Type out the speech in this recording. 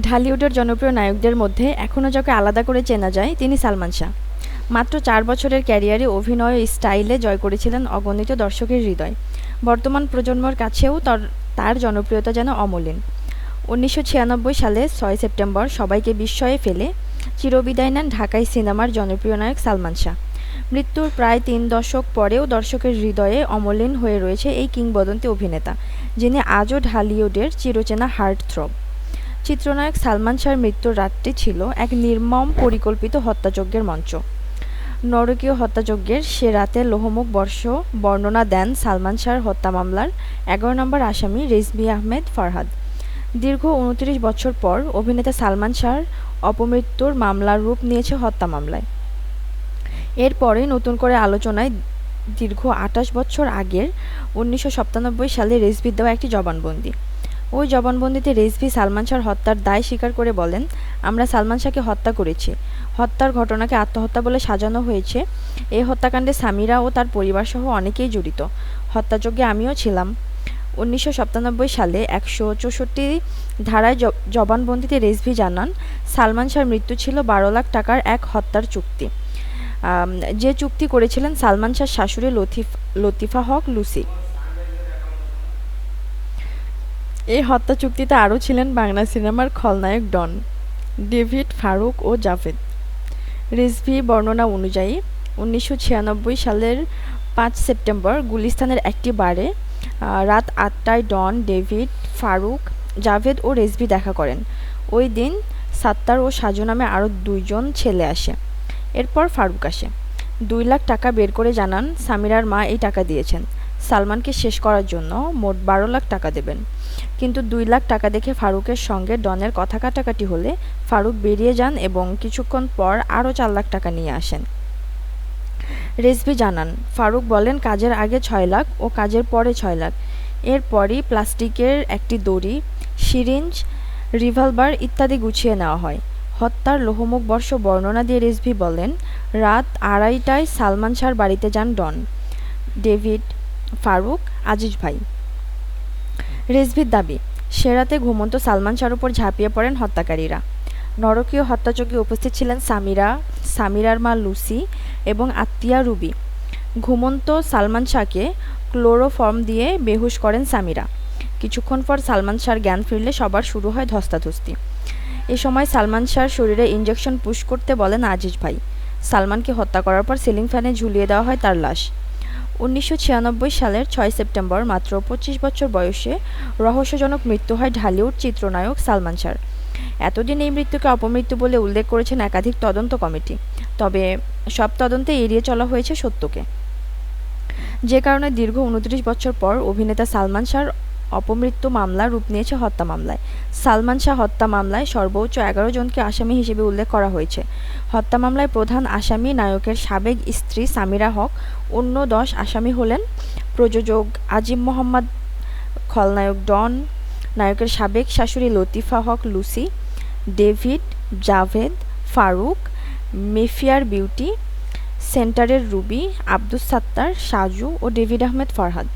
ঢালিউডের জনপ্রিয় নায়কদের মধ্যে এখনও যাকে আলাদা করে চেনা যায় তিনি সালমান শাহ। মাত্র চার বছরের ক্যারিয়ারে অভিনয় স্টাইলে জয় করেছিলেন অগণিত দর্শকের হৃদয়। বর্তমান প্রজন্মর কাছেও তার জনপ্রিয়তা যেন অমলিন। উনিশশো ছিয়ানব্বই সালে ছয় সেপ্টেম্বর সবাইকে বিস্ময়ে ফেলে চিরবিদায় নেন ঢাকাই সিনেমার জনপ্রিয় নায়ক সালমান শাহ। মৃত্যুর প্রায় তিন দশক পরেও দর্শকের হৃদয়ে অমলিন হয়ে রয়েছে এই কিংবদন্তি অভিনেতা, যিনি আজও ঢালিউডের চিরচেনা হার্ট থ্রব চিত্রনায়ক সালমান শাহর মৃত্যুর রাতটি ছিল এক নির্মম পরিকল্পিত হত্যাযজ্ঞের মঞ্চ। নরকীয় হত্যাযজ্ঞের সে রাতে লোহমুখ বর্ষ বর্ণনা দেন সালমান শাহর হত্যা মামলার এগারো নম্বর আসামি রেজবি আহমেদ ফারহাদ। দীর্ঘ উনত্রিশ বছর পর অভিনেতা সালমান শাহর অপমৃত্যুর মামলার রূপ নিয়েছে হত্যা মামলায়। এরপরে নতুন করে আলোচনায় দীর্ঘ আটাশ বছর আগের উনিশশো সাতানব্বই সালে রেজভির দেওয়া একটি জবানবন্দি। ওই জবানবন্দিতে রেজভি সালমান শাহর হত্যার দায় স্বীকার করে বলেন, আমরা সালমান শাহকে হত্যা করেছি। হত্যার ঘটনাকে আত্মহত্যা বলে সাজানো হয়েছে। এই হত্যাকাণ্ডে সামিরা ও তার পরিবারসহ অনেকেই জড়িত। হত্যাযজ্ঞে আমিও ছিলাম। উনিশশো সাতানব্বই সালে একশো চৌষট্টি ধারায় জবানবন্দিতে রেজভি জানান, সালমান শাহর মৃত্যু ছিল বারো লাখ টাকার এক হত্যার চুক্তি। যে চুক্তি করেছিলেন সালমান শাহর শাশুড়ি লতিফ লতিফা হক লুসি। এই হত্যা চুক্তিতে আরও ছিলেন বাংলা সিনেমার খলনায়ক ডন, ডেভিড ফারুক ও জাভেদ। রিজভি বর্ণনা অনুযায়ী, উনিশশো ছিয়ানব্বই সালের পাঁচ সেপ্টেম্বর গুলিস্তানের একটি বারে রাত আটটায় ডন, ডেভিড ফারুক, জাভেদ ও রেজভি দেখা করেন। ওই দিন সাত্তার ও সাজু নামে আরও দুইজন ছেলে আসে। এরপর ফারুক আসে। দুই লাখ টাকা বের করে জানান সামিরার মা এই টাকা দিয়েছেন। সালমানকে শেষ করার জন্য মোট বারো লাখ টাকা দেবেন। কিন্তু দুই লাখ টাকা দেখে ফারুকের সঙ্গে ডনের কথা কাটাকাটি হলে ফারুক বেরিয়ে যান এবং কিছুক্ষণ পর আরও চার লাখ টাকা নিয়ে আসেন। রেজভি জানান, ফারুক বলেন কাজের আগে ছয় লাখ ও কাজের পরে ছয় লাখ। এরপরই প্লাস্টিকের একটি দড়ি, সিরিঞ্জ, রিভলভার ইত্যাদি গুছিয়ে নেওয়া হয়। হত্যার লোহমুখ বর্ষ বর্ণনা দিয়ে রেজভি বলেন, রাত আড়াইটায় সালমান শাহর বাড়িতে যান ডন। ডেভিড ফারুক আজিজ ভাই। রেজভির দাবি সে রাতে ঘুমন্ত সালমান শাহর উপর ঝাঁপিয়ে পড়েন হত্যাকারীরা। নরকীয় হত্যাচকে উপস্থিত ছিলেন সামিরা, সামিরার মা লুসি এবং আত্মীয়া রুবি। ঘুমন্ত সালমান শাহকে ক্লোরোফর্ম দিয়ে বেহুশ করেন সামিরা। কিছুক্ষণ পর সালমান শাহর জ্ঞান ফিরলে সবার শুরু হয় ধস্তাধস্তি। এ সময় সালমান শাহর শরীরে ইঞ্জেকশন পুশ করতে বলেন আজিজ ভাই। সালমানকে হত্যা করার পর সিলিং ফ্যানে ঝুলিয়ে দেওয়া হয় তার লাশ। উনিশশো ছিয়ানব্বই সালের ছয় সেপ্টেম্বর মাত্র পঁচিশ বছর বয়সে রহস্যজনক মৃত্যু হয় ঢালিউড চিত্রনায়ক সালমান শাহর। এতদিন এই মৃত্যুকে অপমৃত্যু বলে উল্লেখ করেছেন একাধিক তদন্ত কমিটি। তবে সব তদন্তে এড়িয়ে চলা হয়েছে সত্যকে। যে কারণে দীর্ঘ উনত্রিশ বছর পর অভিনেতা সালমান শাহর অপমৃত্যু মামলা, রূপ নিয়েছে হত্যা মামলায়। সালমান শাহ হত্যা মামলায় সর্বোচ্চ এগারো জনকে আসামি হিসেবে উল্লেখ করা হয়েছে। হত্যা মামলায় প্রধান আসামি নায়কের সাবেক স্ত্রী সামিরা হক, অন্য দশ আসামি হলেন প্রযোজক আজিম মোহাম্মদ, খলনায়ক ডন, নায়কের সাবেক শাশুড়ি Latifa Haque, Lucy, David, Javed, Faruk, Mayfair beauty, সেন্টারের রুবি, আব্দুস সাত্তার, সাজু ও ডেভিড আহমেদ ফরহাদ।